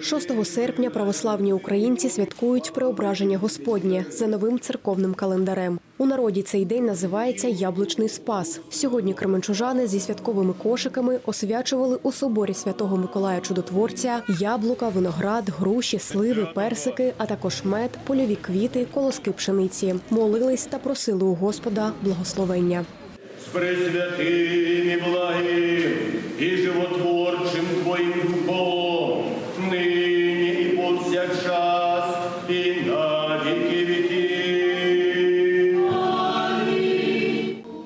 6 серпня православні українці святкують преображення Господнє за новим церковним календарем. У народі цей день називається Яблучний Спас. Сьогодні кременчужани зі святковими кошиками освячували у соборі святого Миколая Чудотворця яблука, виноград, груші, сливи, персики, а також мед, польові квіти, колоски пшениці. Молились та просили у Господа благословення. и благим и животворчим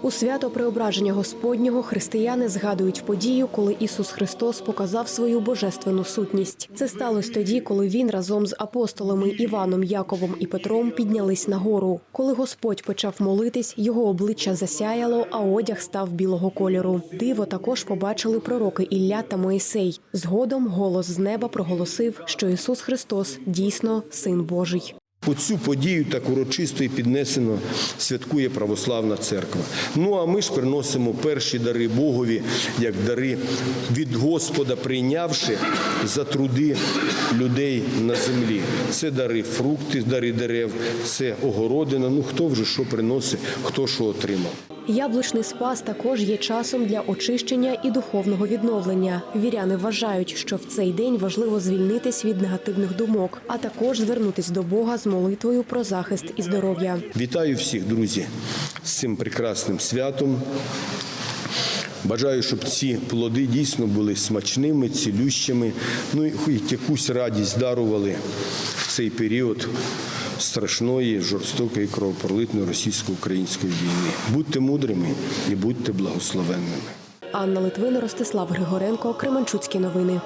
У свято преображення Господнього християни згадують подію, коли Ісус Христос показав свою божественну сутність. Це сталося тоді, коли він разом з апостолами Іваном, Яковом і Петром піднялись на гору. Коли Господь почав молитись, його обличчя засяяло, а одяг став білого кольору. Диво також побачили пророки Ілля та Моїсей. Згодом голос з неба проголосив, що Ісус Христос дійсно син Божий. Оцю подію так урочисто і піднесено святкує православна церква. Ну а ми ж приносимо перші дари Богові, як дари від Господа, прийнявши за труди людей на землі. Це дари фрукти, дари дерев, це огородина. Ну хто вже що приносить, хто що отримав. Яблучний спас також є часом для очищення і духовного відновлення. Віряни вважають, що в цей день важливо звільнитись від негативних думок, а також звернутись до Бога з молитвою про захист і здоров'я. Вітаю всіх, друзі, з цим прекрасним святом. Бажаю, щоб ці плоди дійсно були смачними, цілющими, ну і якусь радість дарували в цей період страшної, жорстокої кровопролитної російсько-української війни. Будьте мудрими і будьте благословенними. Анна Литвин, Ростислав Григоренко, Кременчуцькі новини.